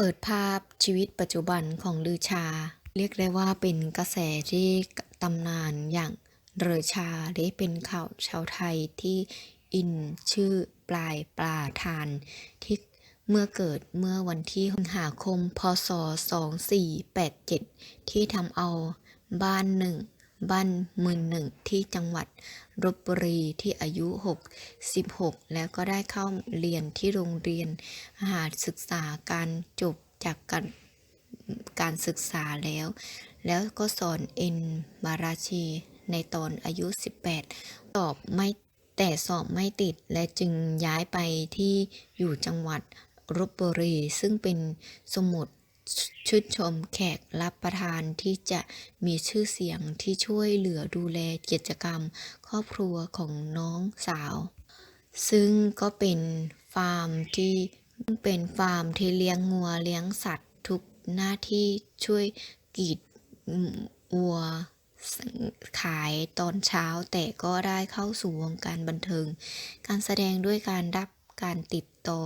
เปิดภาพชีวิตปัจจุบันของลือชา เรียกได้ว่าเป็นกระแสที่ตำนานอย่างเรือชาได้เป็นข่าวชาวไทยที่อินชื่อปลายปลาทานที่เมื่อเกิดเมื่อวันที่สิงหาคม พศ 2487 ที่ทำเอาบ้านหนึ่ง บ้านมื่นหนึ่งที่จังหวัดลบบุรีที่อายุ66แล้วก็ได้เข้าเรียนที่โรงเรียนหาศึกษาการจบจากการการศึกษาแล้ว แล้วก็สอนเอ็นบาราชีในตอนอายุ 18 สอบไม่แต่สอบไม่ติดและจึงย้ายไปที่อยู่จังหวัดลบบุรีซึ่งเป็นสมุด ชื่นชมแขกรับประทานที่จะมีชื่อเสียงที่ช่วยเหลือดูแลกิจกรรม ครอบครัวของน้องสาว ซึ่งก็เป็นฟาร์มที่เป็นฟาร์มที่เลี้ยงงัวเลี้ยงสัตว์ทุกหน้าที่ช่วยกีดวัวขายตอนเช้าแต่ก็ได้เข้าสู่วงการบันเทิง การแสดงด้วยการรับการติดต่อ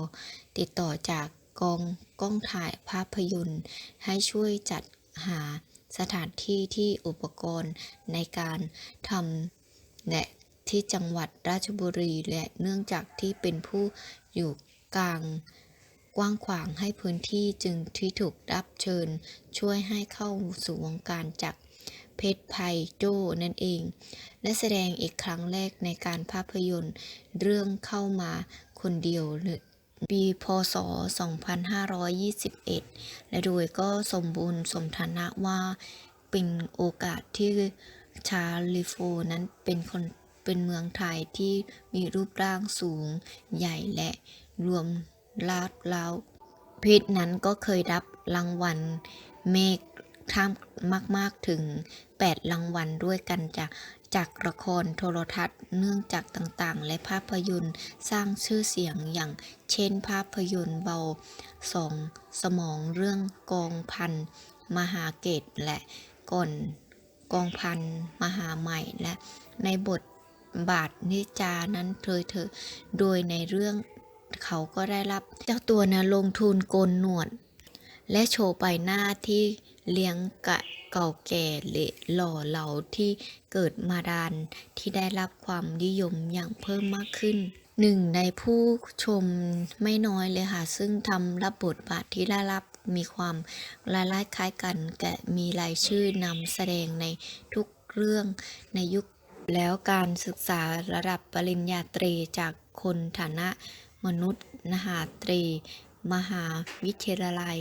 ติดต่อจาก กองกล้องถ่ายภาพยนตร์ ให้ช่วยจัดหาสถานที่ที่อุปกรณ์ในการทำและที่จังหวัดราชบุรีและเนื่องจากที่เป็นผู้อยู่กลางกว้างขวางให้พื้นที่จึงที่ถูกรับเชิญ ช่วยให้เข้าสู่วงการจากเพชรไพโจนั่นเอง และแสดงอีกครั้งแรกในการภาพยนตร์ เรื่องเข้ามาคนเดียวหรือ ปีพศ 2521 และโดยก็สมบูรณ์สมฐานะว่าเป็นโอกาสที่ชาลิโฟนั้นเป็นคนเป็นเมืองไทยที่มีรูปร่างสูงใหญ่และรวมลาดลาวพิษนั้นก็เคยรับรางวัลเมก ท่ามมากๆถึง 8 รางวัลด้วยกันจากจากละครโทรทัศน์เนื่องจากต่างๆ และภาพยนตร์สร้างชื่อเสียงอย่างเช่นภาพยนตร์เบาสองสมองเรื่องกองพันมหาเกตและก่อนกองพันมหาใหม่และในบทบาทนิจานั้นเธอเธอโดยในเรื่องเขาก็ได้รับเจ้าตัวนะลงทุนโกนหนวด และโชว์ใบหน้าที่ เลี้ยงกะเก่าแก่เละหล่อเหลาที่เกิดมาดานที่ได้รับความนิยมอย่างเพิ่มมากขึ้นหนึ่งในผู้ชมไม่น้อยเลยค่ะ ซึ่งทำรับบทบาทที่ได้รับมีความลายล้ายคล้ายกันแกะมีรายชื่อนำแสดงในทุกเรื่องในยุคแล้วการศึกษาระดับปริญญาตรีจากคนฐานะมนุษย์นหาตรี มหาวิทยาลัย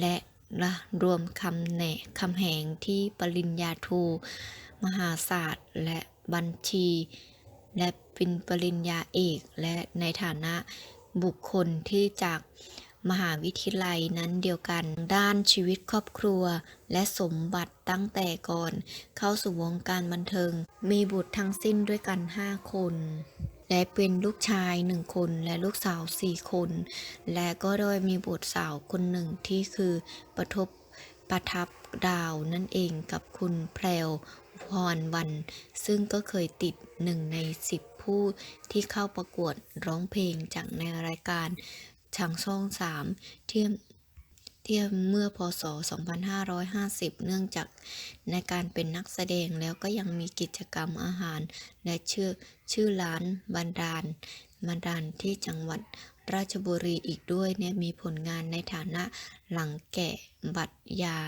และ ระรวมคำแหนคำแหงที่ปริญญาโทมหาศาสตร์ และบัญชี และเป็นปริญญาเอก และในฐานะบุคคลที่จากมหาวิทยาลัยนั้นเดียวกัน ด้านชีวิตครอบครัว และสมบัติตั้งแต่ก่อน เข้าสู่วงการบันเทิง มีบุตรทั้งสิ้นด้วยกัน 5 คน และเป็นลูกชายหนึ่งคนและลูกสาวสี่คน และก็โดยมีบุตรสาวคนหนึ่งที่คือประทบประทับดาวนั่นเองกับคุณแพรวพรวัน ซึ่งก็เคยติดหนึ่งในสิบผู้ที่เข้าประกวดร้องเพลงจากในรายการทางช่องสามเทียม เทียมเมื่อพศ 2550 เนื่องจากในการเป็นนักแสดงแล้วก็ยังมีกิจกรรมอาหาร และชื่อชื่อร้านบันดาลบันดาลที่จังหวัดราชบุรีอีกด้วยเนี่ยมีผลงานในฐานะหลังแกะบัตรยา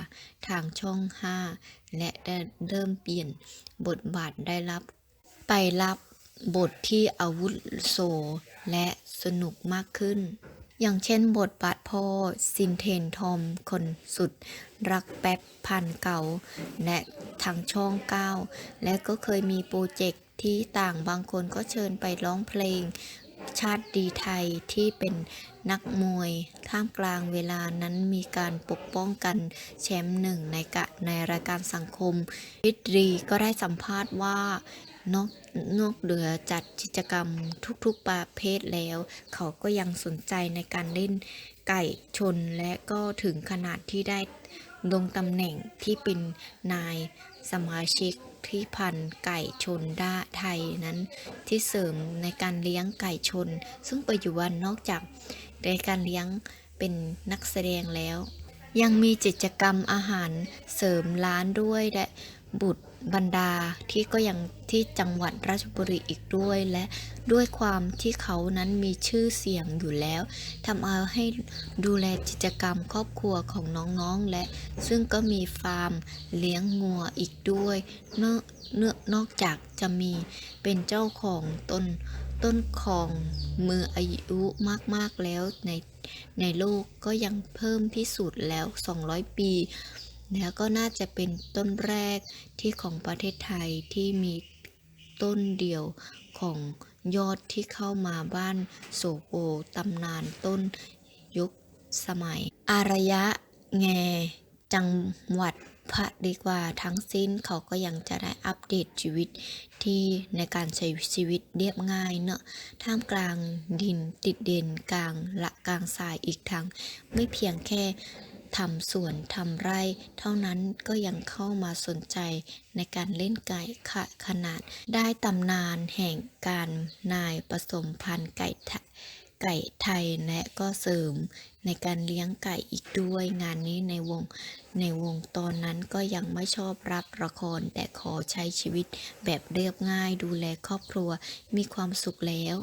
ทางช่อง 5 และได้เริ่มเปลี่ยนบทบาทได้รับ ไปรับบทที่อาวุโสและสนุกมากขึ้น อย่างเช่นบทบาทพ่อซินเทนทอมคนสุด รักแป๊บพันเก่า และทางช่อง9และก็เคยมีโปรเจกต์ที่ต่างบางคนก็เชิญไปร้องเพลง ชาติดีไทยที่เป็นนักมวยท่ามกลางเวลานั้นมีการปกป้องกันแชมป์หนึ่งในกะในรายการสังคมวิตรีก็ได้สัมภาษณ์ว่า นอกนอกเหนือจัดกิจกรรมทุกๆประเภทแล้ว เขาก็ยังสนใจในการเล่นไก่ชนและก็ถึงขนาดที่ได้ลงตำแหน่งที่เป็นนายสมาชิกที่พันไก่ชนด้าไทยนั้นที่เสริมในการเลี้ยงไก่ชน ซึ่งปัจจุบันนอกจากในการเลี้ยงเป็นนักแสดงแล้ว ยังมีกิจกรรมอาหารเสริมร้านด้วยและ บุตรบรรดาที่ก็ยังที่จังหวัดราชบุรีอีกด้วย และด้วยความที่เขานั้นมีชื่อเสียงอยู่แล้วทำเอาให้ดูแลกิจกรรมครอบครัวของน้องๆ และซึ่งก็มีฟาร์มเลี้ยงงัวอีกด้วยเนอเนอนอกจากจะมีเป็นเจ้าของต้นต้นของมืออายุมากๆแล้วในในโลกก็ยังเพิ่มที่สุดแล้ว 200 ปี แล้วก็น่าจะเป็นต้นแรกที่ของประเทศไทยที่มีต้นเดียวของยอดที่เข้ามาบ้านโศกโอตำนานต้นยุคสมัย อารยะแงจังหวัดพระดีกว่าทั้งสิ้นเขาก็ยังจะได้อัปเดตชีวิตที่ในการใช้ชีวิตเรียบง่ายเนอะท่ามกลางดินติดเด่นกลางละกลางทรายอีกทั้งไม่เพียงแค่ ทำสวนทำไร่ เท่านั้นก็ยังเข้ามาสนใจในการเล่นไก่ขะขนาด ได้ตำนานแห่งการนายผสมพันธุ์ไก่ไทยไก่ไทยและก็เสริมในการเลี้ยงไก่อีกด้วยงานนี้ในวง ในวงตอนนั้นก็ยังไม่ชอบรับละครแต่ขอใช้ชีวิตแบบเรียบง่ายดูแลครอบครัวมีความสุขแล้ว